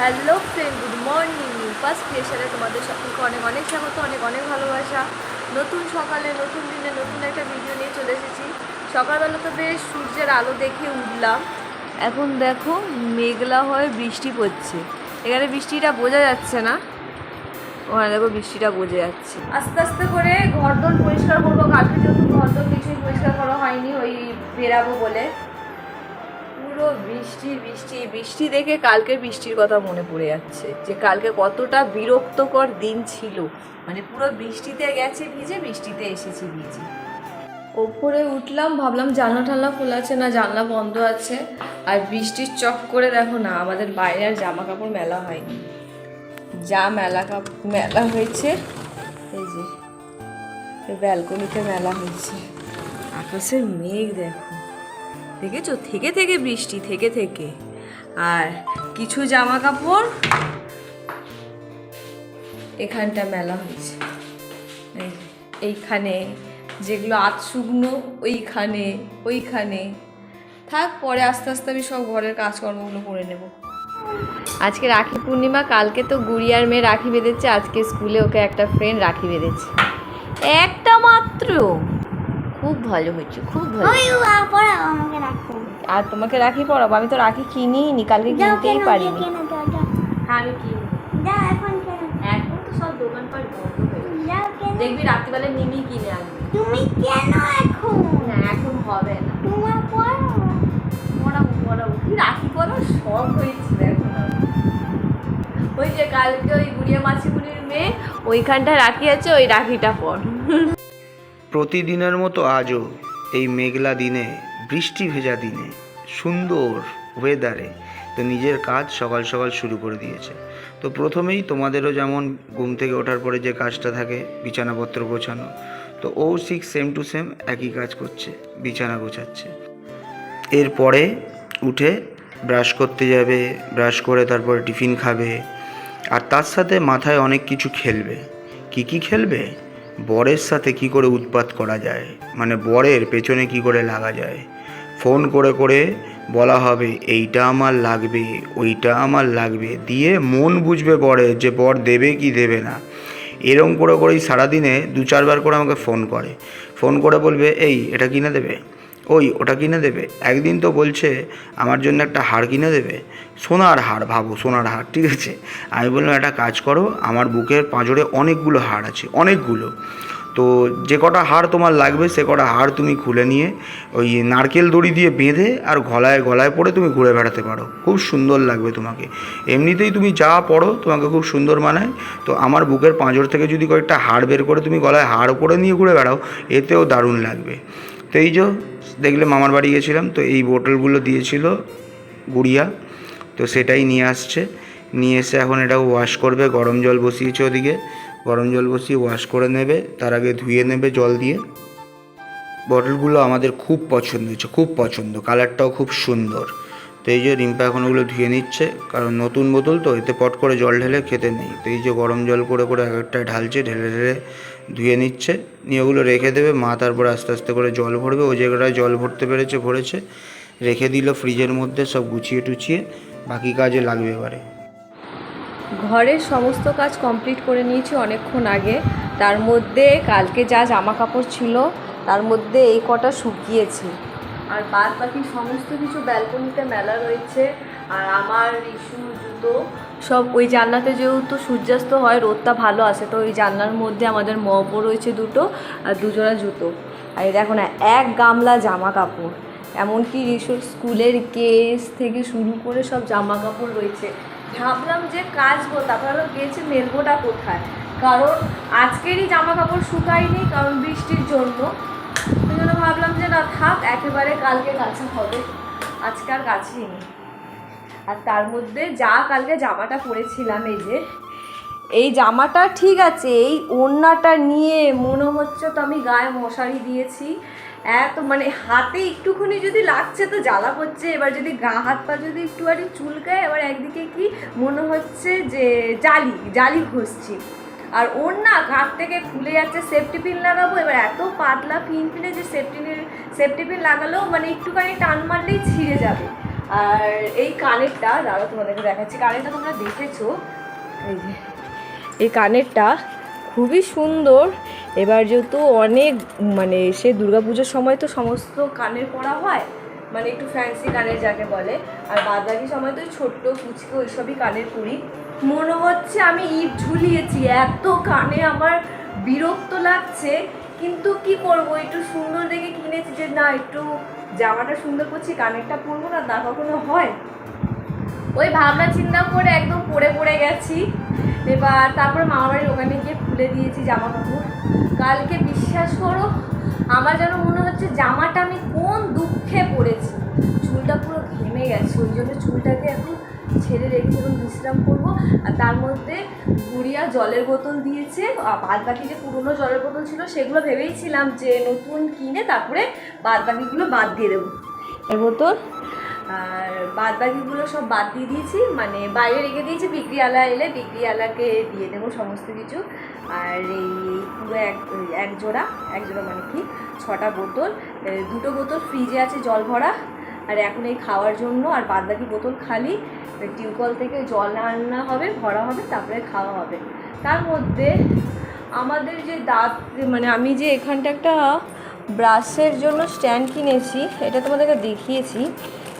Hello friend, good morning. First ক্রিয়েশনে তোমাদের সকলকে অনেক অনেক স্বাগত, অনেক অনেক ভালোবাসা। নতুন সকালে, নতুন দিনে নতুন একটা ভিডিও নিয়ে চলে এসেছি। সকালবেলা তো বেশ সূর্যের আলো দেখে উঠলাম। এখন দেখো মেঘলা হয়ে বৃষ্টি পড়ছে। এখানে বৃষ্টিটা বোঝা যাচ্ছে না। ওখানে দেখো বৃষ্টিটা বোঝা যাচ্ছে। আস্তে আস্তে করে ঘরদোর পরিষ্কার করব। কালকে যেহেতু ঘরদোর কিছুই পরিষ্কার করা হয়নি, ওই বেরাবো বলে। পুরো বৃষ্টি বৃষ্টি বৃষ্টি দেখে কালকে বৃষ্টির কথা মনে পড়ে যাচ্ছে। যে কালকে কতটা বিরক্তকর দিন ছিল। মানে পুরো বৃষ্টিতে গেছে ভিজে, বৃষ্টিতে এসেছি ভিজে। ওপরে উঠলাম, ভাবলাম জানলা টানলা খোলা আছে না, জানলা বন্ধ আছে। আর বৃষ্টির চক করে দেখো না, আমাদের বাইরে আর জামা কাপড় মেলা হয়নি। যা মেলা কাপ, মেলা হয়েছে। এই যে ব্যালকনিতে মেলা হয়েছে। আকাশের মেঘ দেখো। দেখেছ? থেকে থেকে বৃষ্টি, থেকে থেকে। আর কিছু জামা কাপড় এখানটা মেলা হয়েছে। এইখানে যেগুলো আধ শুকনো, ওইখানে ওইখানে। থাক, পরে আস্তে আস্তে আমি সব ঘরের কাজকর্মগুলো করে নেব। আজকে রাখি পূর্ণিমা, কালকে তো গুড়িয়ার মেয়ে রাখি বেঁধেছে, আজকে স্কুলে ওকে একটা ফ্রেন্ড রাখি বেঁধেছে। একটা মাত্র! খুব ভালো হয়েছে খুব ভালো ওই পড়াও আমাকে রাখো। আর তোমাকে রাখি পরাবো আমি তো রাখি কিনিই নি কালকে কিনতেই কেন পারিনি। হ্যাঁ আমি কিনি এখন কেন? এখন তো সব দোকানপাট বন্ধ হয়ে গেছে। যাও কেন? দেখবি রাত্রিবেলা মিমি কিনে আনবে। তুমি কেন এখন? না এখন হবে না। তোমার পড়ো। পড়াবো পড়াবো। কি রাখি পরার শখ হয়েছে এখন ওই যে কালকে ওই গুড়িয়া মাছিগুলির মেয়ে ওইখানটায় রাখি আছে ওই রাখিটা পর প্রতিদিনের মতো আজও এই মেঘলা দিনে, বৃষ্টি ভেজা দিনে, সুন্দর ওয়েদারে তো নিজের কাজ সকাল সকাল শুরু করে দিয়েছে। তো প্রথমেই তোমাদেরও যেমন ঘুম থেকে ওঠার পরে যে কাজটা থাকে, বিছানাপত্র গোছানো, তো ও সিক্স সেম টু সেম একই কাজ করছে, বিছানা গোছাচ্ছে। এরপরে উঠে ব্রাশ করতে যাবে ব্রাশ করে তারপরে টিফিন খাবে, আর তার সাথে মাথায় অনেক কিছু খেলবে। কি কি খেলবে? বরের সাথে কি করে উৎপাত করা যায়? মানে বরের পেছনে কি করে লাগা যায়? ফোন করে করে বলা হবে, এইটা আমার লাগবে, ওইটা আমার লাগবে। দিয়ে মন বুঝবে বরের যে বর দেবে কি দেবে না। এরম করে করেই সারাদিনে দু চারবার করে আমাকে ফোন করে। ফোন করে বলবে, এই, এটা কিনে দেবে? ওই, ওটা কিনে দেবে? একদিন তো বলছে, আমার জন্য একটা হার কিনে দেবে। সোনার হার, ভাবো, সোনার হার, ঠিক আছে? আমি বললাম, একটা কাজ করো, আমার বুকের পাঁজরে অনেকগুলো হার আছে, অনেকগুলো। তো যে কটা হার তোমার লাগবে, সে কটা হার তুমি খুলে নিয়ে ওই নারকেল দড়ি দিয়ে বেঁধে আর গলায় গলায় পরে তুমি ঘুরে বেড়াতে পারো। খুব সুন্দর লাগবে তোমাকে। এমনিতেই তুমি যা পড়ো, তোমাকে খুব সুন্দর মানায়। তো আমার বুকের পাঁজর থেকে যদি কয়েকটা হাড় বের করে তুমি গলায় হাড় পরে নিয়ে ঘুরে বেড়াও, এতেও দারুণ লাগবে। তো এই যে, দেখলে মামার বাড়ি গেছিলাম, তো এই বোটলগুলো দিয়েছিল গুড়িয়া, তো সেটাই নিয়ে আসছে। নিয়ে এসে এখন এটা ওয়াশ করবে, গরম জল বসিয়েছে ওদিকে। গরম জল বসিয়ে ওয়াশ করে নেবে, তার আগে ধুয়ে নেবে জল দিয়ে। বটলগুলো আমাদের খুব পছন্দ হয়েছে, খুব পছন্দ কালারটাও খুব সুন্দর। তো এই যে রিম্পা এখন ওগুলো ধুয়ে নিচ্ছে, কারণ নতুন বোতল তো, এতে পট করে জল ঢেলে খেতে নেই। তো এই যে গরম জল করে করে এক একটা ঢালছে, ঢেলে ঢেলে ধুয়ে নিচ্ছে, নিয়ে ওগুলো রেখে দেবে, মা তারপরে আস্তে আস্তে করে জল ভরবে ওই জায়গাটায় জল ভরতে পেরেছে, ভরেছে, রেখে দিল ফ্রিজের মধ্যে সব গুছিয়ে টুছিয়ে, বাকি কাজে লাগবে এবারে। ঘরের সমস্ত কাজ কমপ্লিট করে নিয়েছি অনেকক্ষণ আগে। তার মধ্যে কালকে যা জামা কাপড় ছিল, তার মধ্যে এই কটা শুকিয়েছে। আর বাদ বাকি সমস্ত কিছু ব্যালকনিতে মেলা রয়েছে, আর আমার ইস্যু জুতো। সব ওই জানলাতে যেহেতু সূর্যাস্ত হয়, রোদটা ভালো আসে, তো ওই জানলার মধ্যে আমাদের মপও রয়েছে দুটো আর দুজোড়া জুতো। আর দেখো না, এক গামলা জামা কাপড় এমনকি রিসোর স্কুলের কেস থেকে শুরু করে সব জামা কাপড় রয়েছে। ভাবলাম যে কাচবো, তারপরে গেছে মেলবোটা কোথায়? কারণ আজকেরই জামা কাপড় শুকায়নি, কারণ বৃষ্টির জন্য। ওই ভাবলাম যে না, থাক, একেবারে কালকে কাছা হবে। আজকে আর কাছিনি আর তার মধ্যে যা কালকে জামাটা পরেছিলাম, এই যে, এই জামাটা ঠিক আছে, এই ওড়নাটা নিয়ে মনে হচ্ছে তো আমি গায়ে মশারি দিয়েছি। এত মানে হাতে একটুখানি যদি লাগছে তো জ্বালা করছে, এবার যদি গা, হাত পা যদি একটুখানি চুলকায়, এবার একদিকে কি মনে হচ্ছে যে জালি জালি ঘষছি। আর ওর না ঘাট থেকে খুলে যাচ্ছে সেফটি পিন লাগাবো। এবার এত পাতলা পিন পিনে যে সেফটি সেফটি পিন লাগালেও মানে একটুখানি টান মারলেই ছিঁড়ে যাবে। আর এই কানেরটা দাঁড়া তোমাদেরকে দেখাচ্ছি, কানেরটা তোমরা দেখেছ? এই যে, এই কানেরটা খুবই সুন্দর। এবার যেহেতু অনেক মানে সে দুর্গাপুজোর সময় তো সমস্ত কানের পরা হয় মানে একটু ফ্যান্সি কানের যাকে বলে। আর বাদ বাকি সময় তো ছোট্ট কুচকে ওইসবই কানের পরি। মনে হচ্ছে আমি ইট ঝুলিয়েছি, এত কানে আমার বিরক্ত লাগছে। কিন্তু কি করব, একটু সুন্দর দেখে কিনেছি যে না, একটু জামাটা সুন্দর করছি, কানেরটা পরবো না, তা কখনো হয়? ওই ভাবনা চিন্তা করে একদম পড়ে পড়ে গেছি। এবার তারপরে মামার বাড়ির ওখানে গিয়ে খুলে দিয়েছি জামা কাপড় কালকে বিশ্বাস করো আমার যেন মনে হচ্ছে জামাটা আমি কোন দুঃখে পড়েছি। চুলটা পুরো ঘেমে গেছে, ওই জন্য চুলটাকে এখন ছেড়ে রেখেছি এবং বিশ্রাম করব। আর তার মধ্যে গুড়িয়া জলের বোতল দিয়েছে বাদ বাকি যে পুরনো জলের বোতল ছিল সেগুলো ভেবেইছিলাম যে নতুন কিনে তারপরে বাদ বাকিগুলো বাদ দিয়ে দেবো। এই বোতল, আর বাদ বাকিগুলো সব বাদ দিয়ে দিয়েছি মানে বাইরে রেখে দিয়েছি বিক্রিয়ালা এলে বিক্রিয়ালাকে দিয়ে দেবো সমস্ত কিছু। আর এই পুরো এক এক জোড়া এক জোড়া মানে কি? ছটা বোতল দুটো বোতল ফ্রিজে আছে জল ভরা, আর এখন এই খাওয়ার জন্য আর বাদ বাকি বোতল খালি টিউবওয়েল থেকে জল আনা হবে, ভরা হবে, তারপরে খাওয়া হবে। তার মধ্যে আমাদের যে দাঁত মানে আমি যে এখানটা একটা ব্রাশের জন্য স্ট্যান্ড কিনেছি, এটা তোমাদেরকে দেখিয়েছি,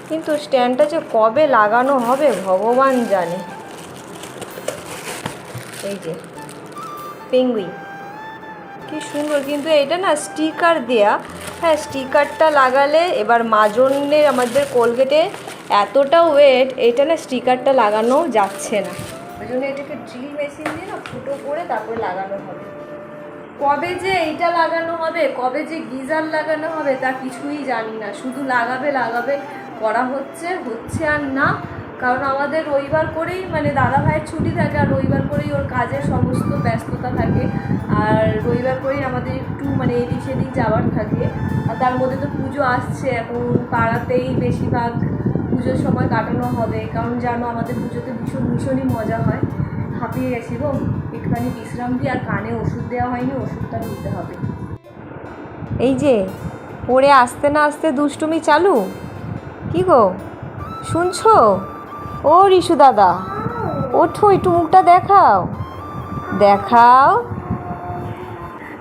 কিন্তু স্ট্যান্ডটা যে কবে লাগানো হবে ভগবান জানে। এই যে। পেঙ্গুইন কি সুন্দর, কিন্তু এটা না স্টিকার দেয়া। হ্যাঁ স্টিকারটা লাগালে এবার মাজনের আমাদের কোলগেটে এতটা ওয়েট এটা না স্টিকারটা লাগানো যাচ্ছে না। ওই জন্য এটাকে ড্রিল মেশিন দিয়ে না ফুটো করে তারপরে লাগানো হবে। কবে যে এইটা লাগানো হবে, কবে যে গিজার লাগানো হবে, তা কিছুই জানি না। শুধু লাগাবে লাগাবে, করা হচ্ছে হচ্ছে আর না। কারণ আমাদের রবিবার করেই মানে দাদা ভাইয়ের ছুটি থাকে, আর রবিবার করেই ওর কাজের সমস্ত ব্যস্ততা থাকে। আর রবিবার করেই আমাদের একটু মানে এদিক সেদিক যাওয়ার থাকে। আর তার মধ্যে তো পুজো আসছে, এখন পাড়াতেই বেশিরভাগ পুজোর সময় কাটানো হবে। কারণ জানো, আমাদের পুজোতে ভীষণ, ভীষণই মজা হয়। হাঁপিয়ে গেছি গো। একটুখানি বিশ্রাম দিই, আর কানে ওষুধ দেওয়া হয়নি, ওষুধটা নিতে হবে। এই যে, পড়ে আসতে না আসতে দুষ্টুমি চালু? কি গো? শুনছো? ও রিশু দাদা, ওঠো, একটু মুখটা দেখাও। দেখাও।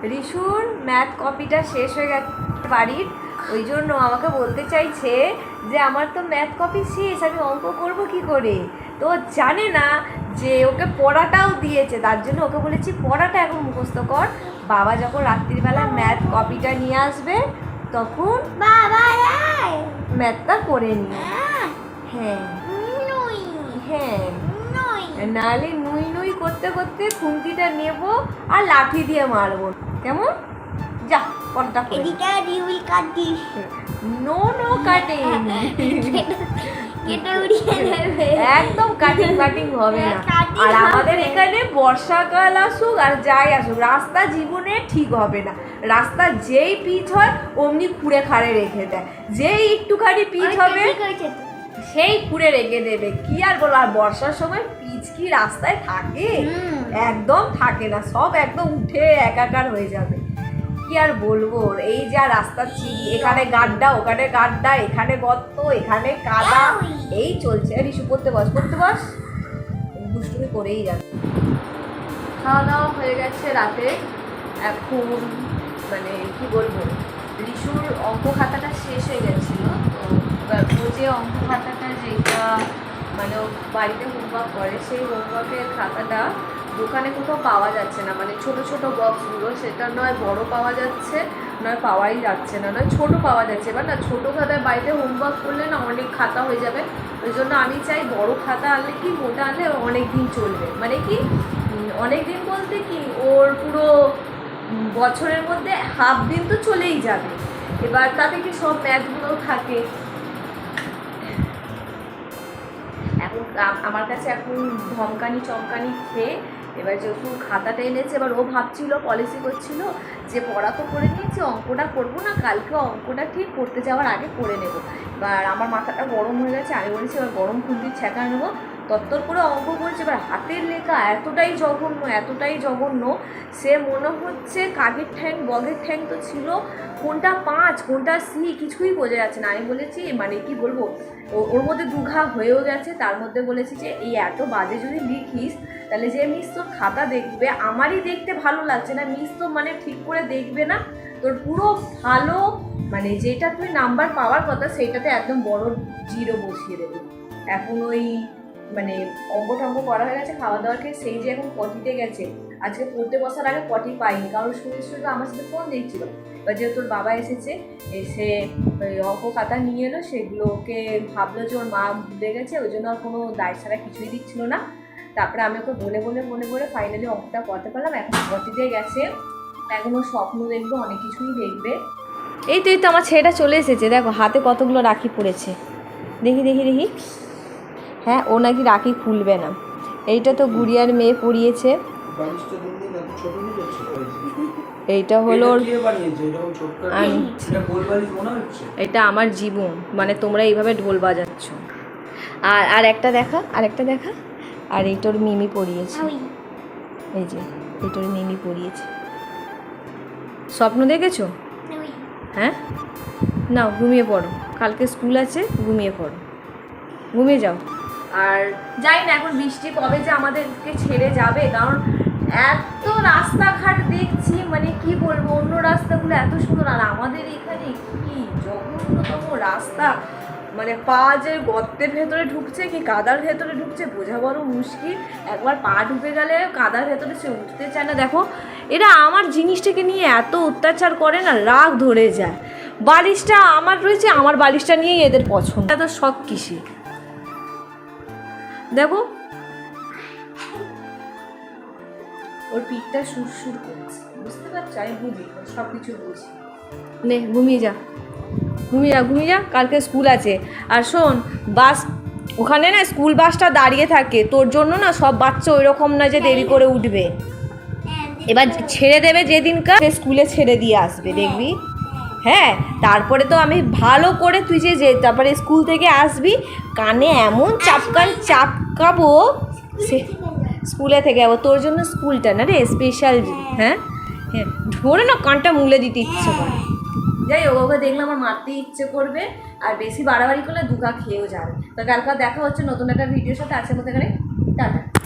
রিশুর ম্যাথ কপিটা শেষ হয়ে গেছে বাড়ির ওই জন্য আমাকে বলতে চাইছে যে আমার তো ম্যাথ কপি শেষ আমি অঙ্ক করব কি করে? তো জানে না যে ওকে পড়াটাও দিয়েছে তার জন্য ওকে বলেছি পড়াটা এখন মুখস্থ কর। বাবা যখন রাত্রিবেলা ম্যাথ কপিটা নিয়ে আসবে তখন বাবা ম্যাথটা করে নি হ্যাঁ। নুই। হ্যাঁ। নুই। নুই করতে করতে খুন্তিটা নেব আর লাঠি দিয়ে মারবো। কেমন? যা পরটা এদিকে রিউল কাটিস নো নো কাটিং কেটে উড়িয়ে নেবে। একদম কাটিং কাটিং হবে না। আর আমাদের এখানে বর্ষাকাল আসুক আর যাই আসুক রাস্তা জীবনে ঠিক হবে না। রাস্তা যেই পিচ হয় অমনি খুঁড়ে খাড়ে রেখে দেয়। যেই একটুখানি পিচ হবে সেই খুঁড়ে রেখে দেবে। কি আর বলো আর বর্ষার সময় পিচ কি রাস্তায় থাকে। একদম থাকে না সব একদম উঠে একাকার হয়ে যাবে। কি আর বলব এই যা রাস্তা চিনি এখানে গাড্ডা ওখানে গাড্ডা এখানে গর্ত এখানে কাদা এই চলছে। আর ইস্যু করতে বস করতে বস। দুষ্টুমি করেই যাবে। খাওয়া দাওয়া হয়ে গেছে রাতে। এখন মানে কি বলব রিশুর অঙ্ক খাতাটা শেষ হয়ে গেছিল তো যে অঙ্ক খাতাটা যেটা মানে বাড়িতে হোমওয়ার্ক করে, সেই হোমওয়ার্কের খাতাটা দোকানে কোথাও পাওয়া যাচ্ছে না। মানে ছোট ছোট বক্সগুলো, সেটা নয়, বড় পাওয়া যাচ্ছে, নয়, পাওয়াই যাচ্ছে না, নয়, ছোট পাওয়া যাচ্ছে। এবার না, ছোটো খাতায় বাড়িতে হোমওয়ার্ক করলে না অনেক খাতা হয়ে যাবে। ওই জন্য আমি চাই বড় খাতা আনলে কি, মোটা আনলে অনেক দিন চলবে। মানে কি অনেক দিন বলতে কি, ওর পুরো বছরের মধ্যে হাফ দিন তো চলেই যাবে। এবার তাতে কি সব ম্যাথগুলো থাকে? আ- আমার কাছে এখন ধমকানি, চমকানি খেয়ে এবার যেহেতু খাতাটা এনেছে, এবার ও ভাবছিল পলিসি করছিল যে পড়া তো করে নিয়েছি, অঙ্কটা করব না, কালকে অঙ্কটা ঠিক করতে যাওয়ার আগে করে নেব। এবার আমার মাথাটা গরম হয়ে গেছে, আমি বলেছি, এবার গরম খুন্তির ছেঁকা নেব। তত্তর করে অঙ্ক করছে। এবার হাতের লেখা এতটাই জঘন্য এতটাই জঘন্য, সে মনে হচ্ছে কাকের ঠ্যাং, বগের ঠ্যাং তো ছিল। কোনটা পাঁচ, কোনটা সি, কিছুই বোঝা যাচ্ছে না। আমি বলেছি মানে কি বলব ওর মধ্যে দুঘা হয়েও গেছে। তার মধ্যে বলেছি যে, এই এত বাজে যদি লিখিস, তাহলে যে মিস তোর খাতা দেখবে, আমারই দেখতে ভালো লাগছে না। মিস তো মানে ঠিক করে দেখবে না। তোর পুরো ভালো মানে যেটা তুই নাম্বার পাওয়ার কথা, সেইটাতে একদম বড় জিরো বসিয়ে দেবে। এখন ওই মানে অঙ্গ টঙ্গ করা হয়ে গেছে খাওয়া দাওয়া খেয়ে সেই যে এখন পটিতে গেছে, আজকে পড়তে বসার আগে পটি পাইনি, কারণ শুধু শুধু আমার সাথে ফোন দিচ্ছিল এবার যেহেতু তোর বাবা এসেছে, এসে ওই অঙ্ক খাতা নিয়ে এলো, সেগুলোকে ভাবলো যে ওর মা ভুলে গেছে, ওই জন্য আর কোনো দায় ছাড়া কিছুই দিচ্ছিল না। তারপরে আমি ওকে বলে বলে বলে বলে ফাইনালি অঙ্কটা করতে পারলাম, এখন পটিতে গেছে। এখন ও স্বপ্ন দেখবে, অনেক কিছুই দেখবে। এই তো এই তো, আমার ছেলেটা চলে এসেছে, দেখো, হাতে কতগুলো রাখি পড়েছে। দেখি দেখি দেখি। হ্যাঁ ও নাকি রাখি খুলবে না। এইটা তো গুড়িয়ার মেয়ে পরিয়েছে। এইটা হলো এটা আমার জীবন। মানে তোমরা এইভাবে ঢোল বাজাচ্ছ। আর আর একটা দেখা আর একটা দেখা। আর এইটার মিমি পরিয়েছে। ওই। এই যে এইটার মিমি পরিয়েছে। স্বপ্ন দেখেছ? হ্যাঁ? নাও ঘুমিয়ে পড়ো। কালকে স্কুল আছে ঘুমিয়ে পড়ো। ঘুমিয়ে যাও। আর যাই না এখন বৃষ্টি কবে যে আমাদেরকে ছেড়ে যাবে, কারণ এত রাস্তাঘাট দেখছি মানে কি বলব, অন্য রাস্তাগুলো এত সুন্দর, আর আমাদের এখানে কি জঘন্যতম রাস্তা। মানে পা যে গর্তের ভেতরে ঢুকছে, কি কাদার ভেতরে ঢুকছে, বোঝা বড় মুশকিল। একবার পা ঢুকে গেলে কাদার ভেতরে সে উঠতে চায় না। দেখো, এরা আমার জিনিসটাকে নিয়ে এত অত্যাচার করে না, রাগ ধরে যায়। বালিশটা আমার রয়েছে, আমার বালিশটা নিয়েই এদের পছন্দ। এত শখ কিসে দেখো ওর পিঠটা সুর সুর করছে। বুঝতে পারছ? আমি বুঝি সব কিছু বুঝি। নে ঘুমিয়ে যা। ঘুমিয়ে যা ঘুমিয়ে যা। কালকে স্কুল আছে। আর শোন বাস ওখানে না স্কুল বাসটা দাঁড়িয়ে থাকে। তোর জন্য না সব বাচ্চা ওই রকম না যে দেরি করে উঠবে। এবার ছেড়ে দেবে যেদিনকার সে স্কুলে ছেড়ে দিয়ে আসবে দেখবি? হ্যাঁ তারপরে তো আমি ভালো করে তুই যে যে তারপরে স্কুল থেকে আসবি কানে এমন চাপকান চাপকাবো সে স্কুলে থেকে যাব। তোর জন্য স্কুলটা না রে স্পেশাল হ্যাঁ। হ্যাঁ? ধরে না কানটা মুলে দিতে ইচ্ছে করে। যাই হোক ওকে দেখলে আমার মারতে ইচ্ছে করবে। আর বেশি বাড়াবাড়ি করলে দুগা খেয়েও যাবে। তো কালকে দেখা হচ্ছে নতুন একটা ভিডিওর সাথে। আছে মধ্যে টাটা।